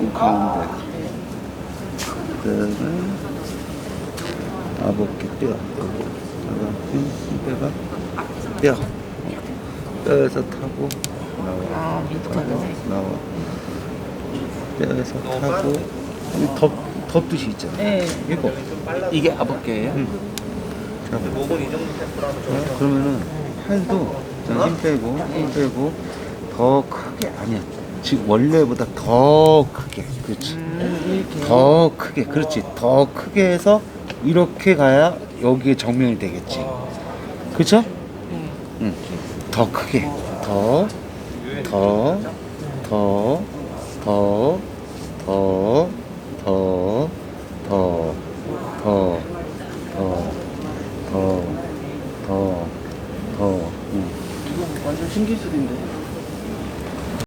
이 가운데. 그다음에 아버기 뼈. 내가 힘 빼가 뼈. 뼈에서 타고 나와. 아. 나와. 뼈에서 타고 이 덮, 덮듯이 있잖아. 네. 이거. 이게 아버게예요? 응. 잡아. 어, 그러면은 팔도 자, 힘 빼고 힘 빼고 더 크게 아니야. 지금 원래보다 더 크게 그렇지 더 크게 그렇지 더 크게 해서 이렇게 가야 여기에 정면이 되겠지 그쵸? 응. 더 크게 더 더 더 더 더 더 더 더 더더더 응. 이거 완전 신기술인데